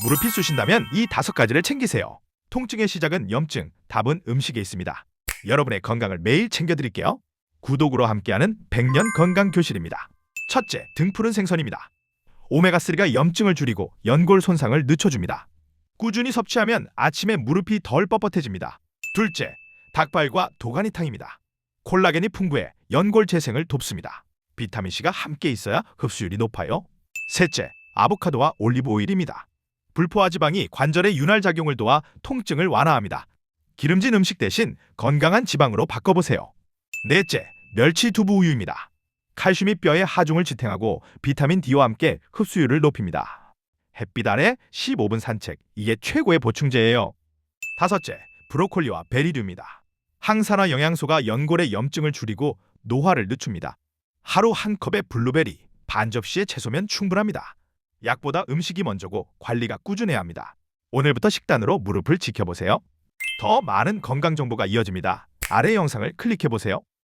무릎이 쑤신다면 이 다섯 가지를 챙기세요. 통증의 시작은 염증, 답은 음식에 있습니다. 여러분의 건강을 매일 챙겨드릴게요. 구독으로 함께하는 백년 건강 교실입니다. 첫째, 등푸른 생선입니다. 오메가3가 염증을 줄이고 연골 손상을 늦춰줍니다. 꾸준히 섭취하면 아침에 무릎이 덜 뻣뻣해집니다. 둘째, 닭발과 도가니탕입니다. 콜라겐이 풍부해 연골 재생을 돕습니다. 비타민C가 함께 있어야 흡수율이 높아요. 셋째, 아보카도와 올리브 오일입니다. 불포화 지방이 관절의 윤활 작용을 도와 통증을 완화합니다. 기름진 음식 대신 건강한 지방으로 바꿔보세요. 넷째, 멸치 두부 우유입니다. 칼슘이 뼈의 하중을 지탱하고 비타민 D와 함께 흡수율을 높입니다. 햇빛 아래 15분 산책, 이게 최고의 보충제예요. 다섯째, 브로콜리와 베리류입니다. 항산화 영양소가 연골의 염증을 줄이고 노화를 늦춥니다. 하루 한 컵의 블루베리, 반 접시의 채소면 충분합니다. 약보다 음식이 먼저고 관리가 꾸준해야 합니다. 오늘부터 식단으로 무릎을 지켜보세요. 더 많은 건강 정보가 이어집니다. 아래 영상을 클릭해 보세요.